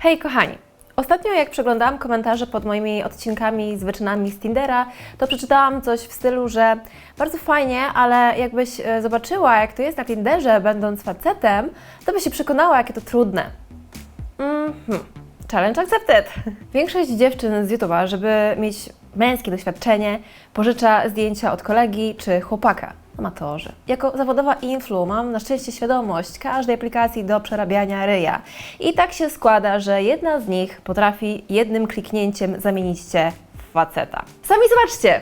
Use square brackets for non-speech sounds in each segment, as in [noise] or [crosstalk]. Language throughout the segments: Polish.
Hej kochani! Ostatnio jak przeglądałam komentarze pod moimi odcinkami z wyczynami z Tindera, to przeczytałam coś w stylu, że bardzo fajnie, ale jakbyś e, zobaczyła, jak to jest na Tinderze, będąc facetem, to by się przekonała, jakie to trudne. Mhm. Challenge accepted. [laughs] Większość dziewczyn z YouTube'a, żeby mieć męskie doświadczenie, pożycza zdjęcia od kolegi czy chłopaka. Amatorzy. Jako zawodowa influ mam na szczęście świadomość każdej aplikacji do przerabiania ryja. I tak się składa, że jedna z nich potrafi jednym kliknięciem zamienić Cię w faceta. Sami zobaczcie!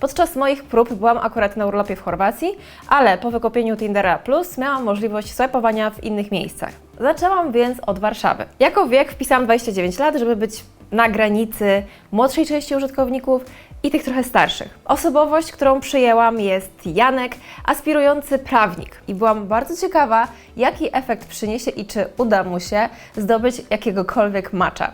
Podczas moich prób byłam akurat na urlopie w Chorwacji, ale po wykupieniu Tindera Plus miałam możliwość swipeowania w innych miejscach. Zaczęłam więc od Warszawy. Jako wiek wpisałam 29 lat, żeby być na granicy młodszej części użytkowników i tych trochę starszych. Osobowość, którą przyjęłam jest Janek, aspirujący prawnik. I byłam bardzo ciekawa, jaki efekt przyniesie i czy uda mu się zdobyć jakiegokolwiek macza.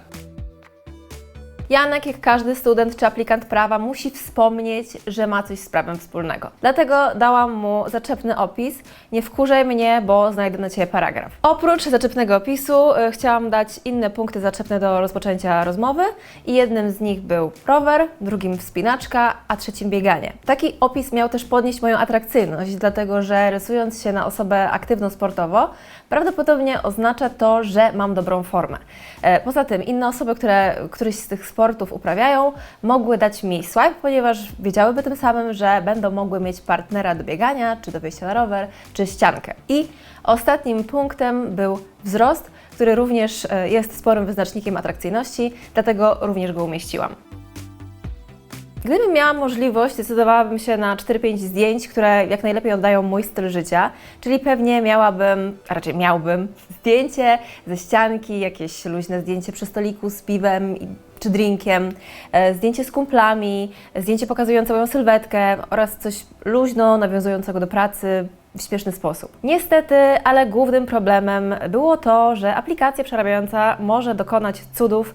Janek, jak każdy student czy aplikant prawa, musi wspomnieć, że ma coś z prawem wspólnego. Dlatego dałam mu zaczepny opis. Nie wkurzaj mnie, bo znajdę na Ciebie paragraf. Oprócz zaczepnego opisu y, chciałam dać inne punkty zaczepne do rozpoczęcia rozmowy i jednym z nich był rower, drugim wspinaczka, a trzecim bieganie. Taki opis miał też podnieść moją atrakcyjność, dlatego że rysując się na osobę aktywną sportowo, prawdopodobnie oznacza to, że mam dobrą formę. E, Poza tym inne osoby, które któryś z tych sportów uprawiają, mogły dać mi swipe, ponieważ wiedziałyby tym samym, że będą mogły mieć partnera do biegania, czy do wyjścia na rower, czy ściankę. I ostatnim punktem był wzrost, który również e, jest sporym wyznacznikiem atrakcyjności, dlatego również go umieściłam. Gdybym miała możliwość, zdecydowałabym się na 4-5 zdjęć, które jak najlepiej oddają mój styl życia, czyli pewnie miałabym, a raczej miałbym [laughs] zdjęcie ze ścianki, jakieś luźne zdjęcie przy stoliku z piwem i- czy drinkiem, e, zdjęcie z kumplami, zdjęcie pokazujące moją sylwetkę oraz coś luźno nawiązującego do pracy w śmieszny sposób. Niestety, ale głównym problemem było to, że aplikacja przerabiająca może dokonać cudów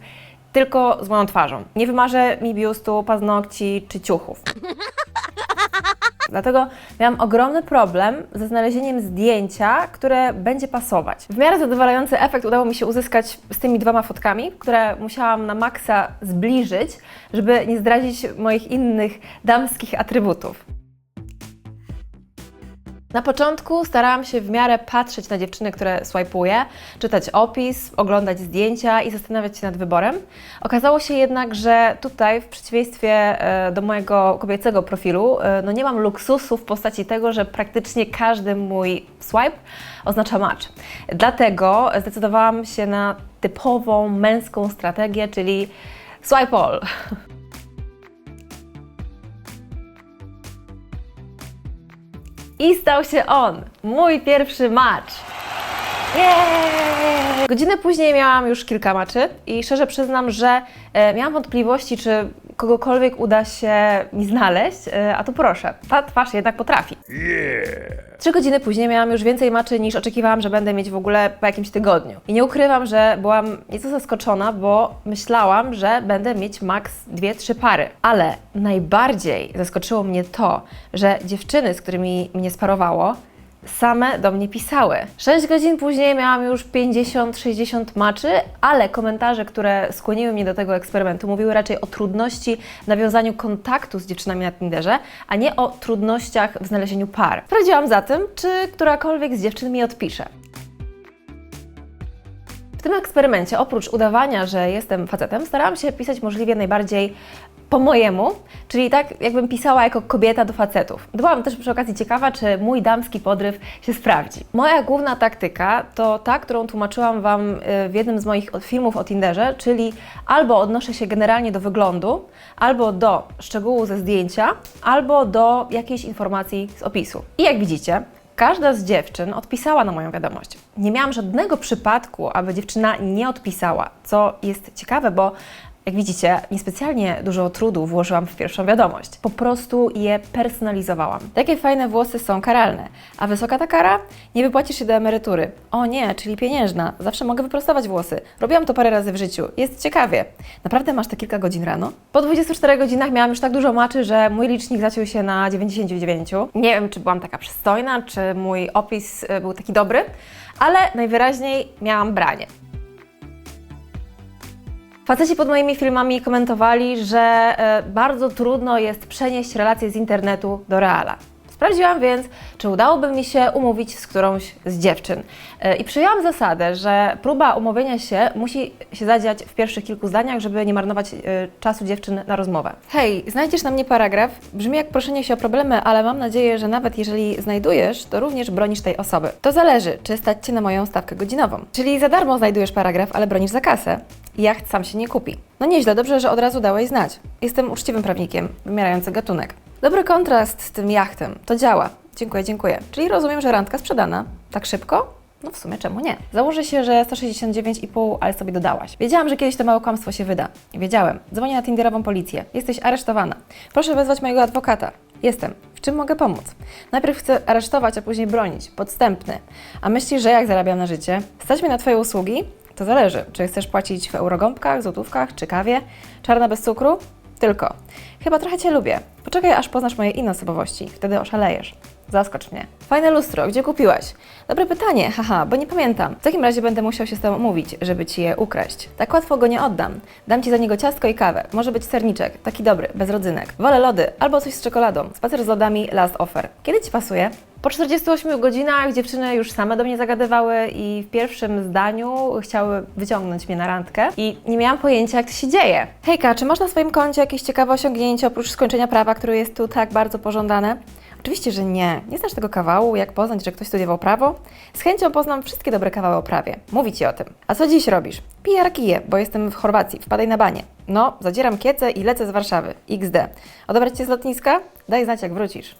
tylko z moją twarzą. Nie wymarzę mi biustu, paznokci czy ciuchów. [laughs] Dlatego miałam ogromny problem ze znalezieniem zdjęcia, które będzie pasować. W miarę zadowalający efekt udało mi się uzyskać z tymi dwoma fotkami, które musiałam na maksa zbliżyć, żeby nie zdradzić moich innych damskich atrybutów. Na początku starałam się w miarę patrzeć na dziewczyny, które swajpuję, czytać opis, oglądać zdjęcia i zastanawiać się nad wyborem. Okazało się jednak, że tutaj, w przeciwieństwie e, do mojego kobiecego profilu, e, no nie mam luksusu w postaci tego, że praktycznie każdy mój swipe oznacza match. Dlatego zdecydowałam się na typową męską strategię, czyli swipe all. [laughs] I stał się on, mój pierwszy match. Jej! Godzinę później miałam już kilka maczy i szczerze przyznam, że e, miałam wątpliwości, czy kogokolwiek uda się mi znaleźć, e, a tu proszę, ta twarz jednak potrafi. Trzy godziny później miałam już więcej maczy niż oczekiwałam, że będę mieć w ogóle po jakimś tygodniu. I nie ukrywam, że byłam nieco zaskoczona, bo myślałam, że będę mieć maks dwie, trzy pary. Ale najbardziej zaskoczyło mnie to, że dziewczyny, z którymi mnie sparowało, same do mnie pisały. 6 godzin później miałam już 50-60 maczy, ale komentarze, które skłoniły mnie do tego eksperymentu, mówiły raczej o trudności w nawiązaniu kontaktu z dziewczynami na Tinderze, a nie o trudnościach w znalezieniu par. Sprawdziłam zatem, czy którakolwiek z dziewczyn mi odpisze. W tym eksperymencie, oprócz udawania, że jestem facetem, starałam się pisać możliwie najbardziej po mojemu, czyli tak jakbym pisała jako kobieta do facetów. Byłam też przy okazji ciekawa, czy mój damski podryw się sprawdzi. Moja główna taktyka to ta, którą tłumaczyłam Wam y, w jednym z moich filmów o Tinderze, czyli albo odnoszę się generalnie do wyglądu, albo do szczegółu ze zdjęcia, albo do jakiejś informacji z opisu. I jak widzicie, Każda z dziewczyn odpisała na moją wiadomość. Nie miałam żadnego przypadku, aby dziewczyna nie odpisała, co jest ciekawe, bo Jak widzicie, niespecjalnie dużo trudu włożyłam w pierwszą wiadomość. Po prostu je personalizowałam. Takie fajne włosy są karalne, a wysoka ta kara? Nie wypłacisz się do emerytury. O nie, czyli pieniężna. Zawsze mogę wyprostować włosy. Robiłam to parę razy w życiu. Jest ciekawie. Naprawdę masz te kilka godzin rano? Po 24 godzinach miałam już tak dużo maczy, że mój licznik zaciął się na 99. Nie wiem, czy byłam taka przystojna, czy mój opis y, był taki dobry, ale najwyraźniej miałam branie. Faceci pod moimi filmami komentowali, że e, bardzo trudno jest przenieść relacje z internetu do reala. Sprawdziłam więc, czy udałoby mi się umówić z którąś z dziewczyn. E, I przyjęłam zasadę, że próba umówienia się musi się zadziać w pierwszych kilku zdaniach, żeby nie marnować e, czasu dziewczyn na rozmowę. Hej, znajdziesz na mnie paragraf? Brzmi jak proszenie się o problemy, ale mam nadzieję, że nawet jeżeli znajdujesz, to również bronisz tej osoby. To zależy, czy stać Cię na moją stawkę godzinową. Czyli za darmo znajdujesz paragraf, ale bronisz za kasę. Jacht sam się nie kupi. No nieźle, dobrze, że od razu dałeś znać. Jestem uczciwym prawnikiem, wymierający gatunek. Dobry kontrast z tym jachtem. To działa. Dziękuję, dziękuję. Czyli rozumiem, że randka sprzedana. Tak szybko? No w sumie czemu nie? Założę się, że 169,5, ale sobie dodałaś. Wiedziałam, że kiedyś to małe kłamstwo się wyda. Wiedziałem. Dzwonię na Tinderową policję. Jesteś aresztowana. Proszę wezwać mojego adwokata. Jestem. W czym mogę pomóc? Najpierw chcę aresztować, a później bronić. Podstępny. A myślisz, że jak zarabiam na życie? Stać mnie na Twoje usługi? To zależy. Czy chcesz płacić w eurogąbkach, złotówkach czy kawie? Czarna bez cukru? Tylko. Chyba trochę Cię lubię. Poczekaj, aż poznasz moje inne osobowości. Wtedy oszalejesz. Zaskocz mnie. Fajne lustro, gdzie kupiłaś? Dobre pytanie, haha, bo nie pamiętam. W takim razie będę musiał się z Tobą umówić, żeby Ci je ukraść. Tak łatwo go nie oddam. Dam Ci za niego ciastko i kawę. Może być serniczek, taki dobry, bez rodzynek. Wolę lody, albo coś z czekoladą. Spacer z lodami, last offer. Kiedy Ci pasuje? Po 48 godzinach dziewczyny już same do mnie zagadywały i w pierwszym zdaniu chciały wyciągnąć mnie na randkę i nie miałam pojęcia, jak to się dzieje. Hejka, czy masz na swoim koncie jakieś ciekawe osiągnięcie oprócz skończenia prawa, które jest tu tak bardzo pożądane? Oczywiście, że nie. Nie znasz tego kawału, jak poznać, że ktoś studiował prawo? Z chęcią poznam wszystkie dobre kawały o prawie. Mówi Ci o tym. A co dziś robisz? Piję rakiję, bo jestem w Chorwacji. Wpadaj na banie. No, zadzieram kiece i lecę z Warszawy. XD. Odebrać Cię z lotniska? Daj znać, jak wrócisz.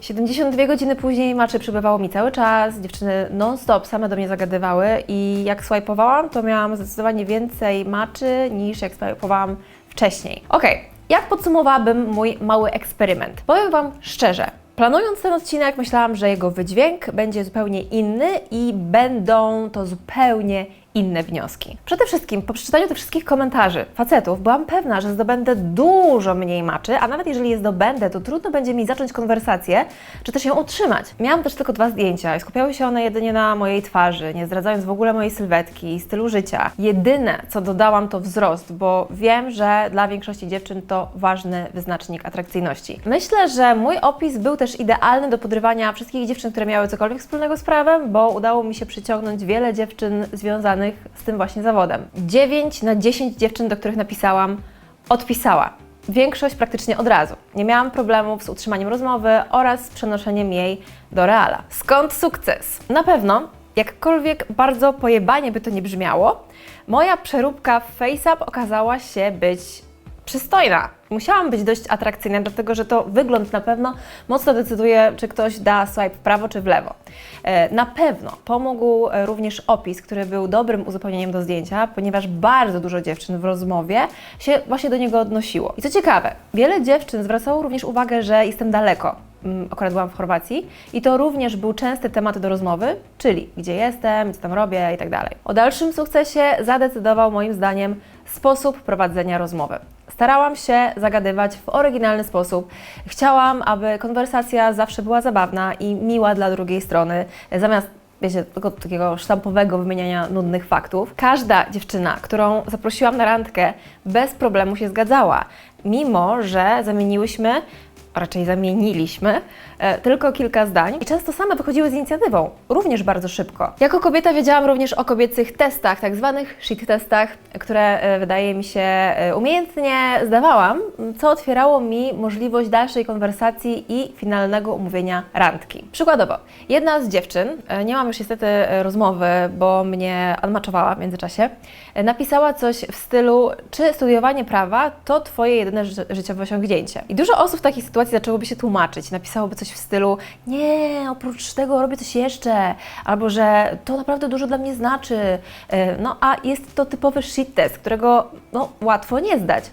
72 godziny później maczy przybywało mi cały czas, dziewczyny non-stop same do mnie zagadywały i jak swajpowałam, to miałam zdecydowanie więcej maczy niż jak swajpowałam wcześniej. Okej, jak podsumowałabym mój mały eksperyment? Powiem Wam szczerze, Planując ten odcinek, myślałam, że jego wydźwięk będzie zupełnie inny i będą to zupełnie inne wnioski. Przede wszystkim, po przeczytaniu tych wszystkich komentarzy facetów, byłam pewna, że zdobędę dużo mniej maczy, a nawet jeżeli je zdobędę, to trudno będzie mi zacząć konwersację, czy też ją utrzymać. Miałam też tylko dwa zdjęcia i skupiały się one jedynie na mojej twarzy, nie zdradzając w ogóle mojej sylwetki i stylu życia. Jedyne, co dodałam, to wzrost, bo wiem, że dla większości dziewczyn to ważny wyznacznik atrakcyjności. Myślę, że mój opis był też idealny do podrywania wszystkich dziewczyn, które miały cokolwiek wspólnego z prawem, bo udało mi się przyciągnąć wiele dziewczyn związanych z tym właśnie zawodem. 9 na 10 dziewczyn, do których napisałam, odpisała. Większość praktycznie od razu. Nie miałam problemów z utrzymaniem rozmowy oraz z przenoszeniem jej do reala. Skąd sukces? Na pewno, jakkolwiek bardzo pojebanie by to nie brzmiało, moja przeróbka w FaceUp okazała się być przystojna. Musiałam być dość atrakcyjna, dlatego że to wygląd na pewno mocno decyduje, czy ktoś da swipe w prawo czy w lewo. E, Na pewno pomógł e, również opis, który był dobrym uzupełnieniem do zdjęcia, ponieważ bardzo dużo dziewczyn w rozmowie się właśnie do niego odnosiło. I co ciekawe, wiele dziewczyn zwracało również uwagę, że jestem daleko. Mm, Akurat byłam w Chorwacji i to również był częsty temat do rozmowy, czyli gdzie jestem, co tam robię i tak dalej. O dalszym sukcesie zadecydował moim zdaniem sposób prowadzenia rozmowy. Starałam się zagadywać w oryginalny sposób. Chciałam, aby konwersacja zawsze była zabawna i miła dla drugiej strony, zamiast wiecie, tylko takiego sztampowego wymieniania nudnych faktów. Każda dziewczyna, którą zaprosiłam na randkę, bez problemu się zgadzała, mimo że zamieniłyśmy a raczej zamieniliśmy tylko kilka zdań i często same wychodziły z inicjatywą, również bardzo szybko. Jako kobieta wiedziałam również o kobiecych testach, tak zwanych shit testach, które e, wydaje mi się e, umiejętnie zdawałam, co otwierało mi możliwość dalszej konwersacji i finalnego umówienia randki. Przykładowo, jedna z dziewczyn, e, nie mam już niestety e, rozmowy, bo mnie unmatchowała w międzyczasie, e, napisała coś w stylu, czy studiowanie prawa to Twoje jedyne ży- życiowe osiągnięcie. I dużo osób w takiej sytuacji zaczęłoby się tłumaczyć, napisałoby coś coś w stylu nie, oprócz tego robię coś jeszcze, albo że to naprawdę dużo dla mnie znaczy. E, No a jest to typowy shit test, którego no, łatwo nie zdać.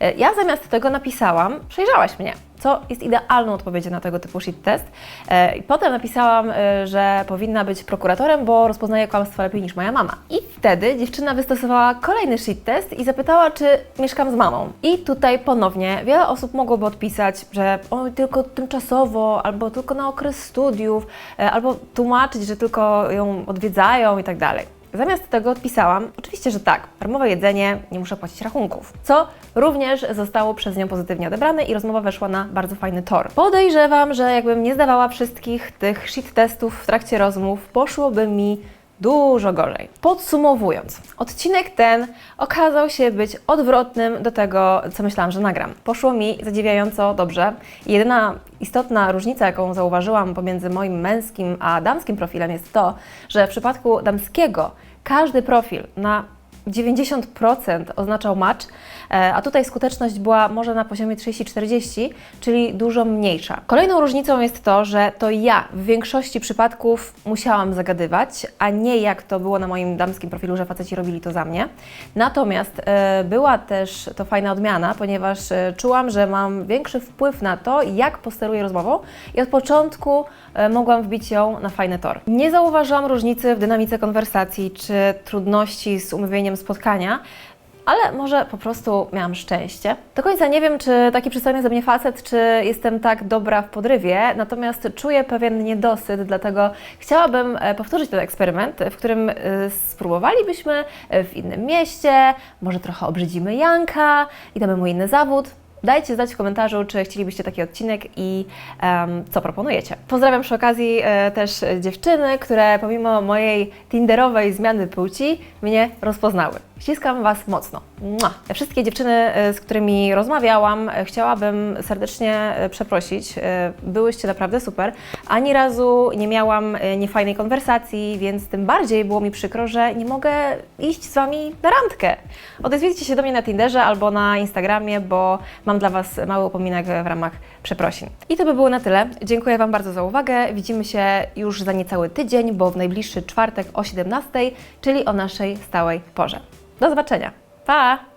E, Ja zamiast tego napisałam, przejrzałaś mnie co jest idealną odpowiedzią na tego typu shit test. E, I potem napisałam, e, że powinna być prokuratorem, bo rozpoznaje kłamstwo lepiej niż moja mama. I wtedy dziewczyna wystosowała kolejny shit test i zapytała, czy mieszkam z mamą. I tutaj ponownie wiele osób mogłoby odpisać, że oj, tylko tymczasowo, albo tylko na okres studiów, e, albo tłumaczyć, że tylko ją odwiedzają i tak dalej. Zamiast tego odpisałam, oczywiście, że tak, darmowe jedzenie, nie muszę płacić rachunków. Co również zostało przez nią pozytywnie odebrane i rozmowa weszła na bardzo fajny tor. Podejrzewam, że jakbym nie zdawała wszystkich tych shit testów w trakcie rozmów, poszłoby mi dużo gorzej. Podsumowując, odcinek ten okazał się być odwrotnym do tego, co myślałam, że nagram. Poszło mi zadziwiająco dobrze. Jedyna istotna różnica, jaką zauważyłam pomiędzy moim męskim a damskim profilem jest to, że w przypadku damskiego każdy profil na 90% oznaczał match, e, a tutaj skuteczność była może na poziomie 30-40, czyli dużo mniejsza. Kolejną różnicą jest to, że to ja w większości przypadków musiałam zagadywać, a nie jak to było na moim damskim profilu, że faceci robili to za mnie. Natomiast e, była też to fajna odmiana, ponieważ e, czułam, że mam większy wpływ na to, jak posteruję rozmową i od początku mogłam wbić ją na fajny tor. Nie zauważyłam różnicy w dynamice konwersacji czy trudności z umówieniem spotkania, ale może po prostu miałam szczęście. Do końca nie wiem, czy taki przystojny ze mnie facet, czy jestem tak dobra w podrywie, natomiast czuję pewien niedosyt, dlatego chciałabym e, powtórzyć ten eksperyment, w którym e, spróbowalibyśmy e, w innym mieście, może trochę obrzydzimy Janka i damy mu inny zawód. Dajcie znać w komentarzu, czy chcielibyście taki odcinek i em, co proponujecie. Pozdrawiam przy okazji e, też dziewczyny, które pomimo mojej tinderowej zmiany płci mnie rozpoznały. Ściskam Was mocno. Wszystkie dziewczyny, e, z którymi rozmawiałam, e, chciałabym serdecznie e, przeprosić. Byłyście naprawdę super. Ani razu nie miałam niefajnej konwersacji, więc tym bardziej było mi przykro, że nie mogę iść z Wami na randkę. Odezwijcie się do mnie na Tinderze albo na Instagramie, bo mam dla Was mały upominek w ramach przeprosin. I to by było na tyle. Dziękuję Wam bardzo za uwagę. Widzimy się już za niecały tydzień, bo w najbliższy czwartek o 17, czyli o naszej stałej porze. Do zobaczenia. Pa!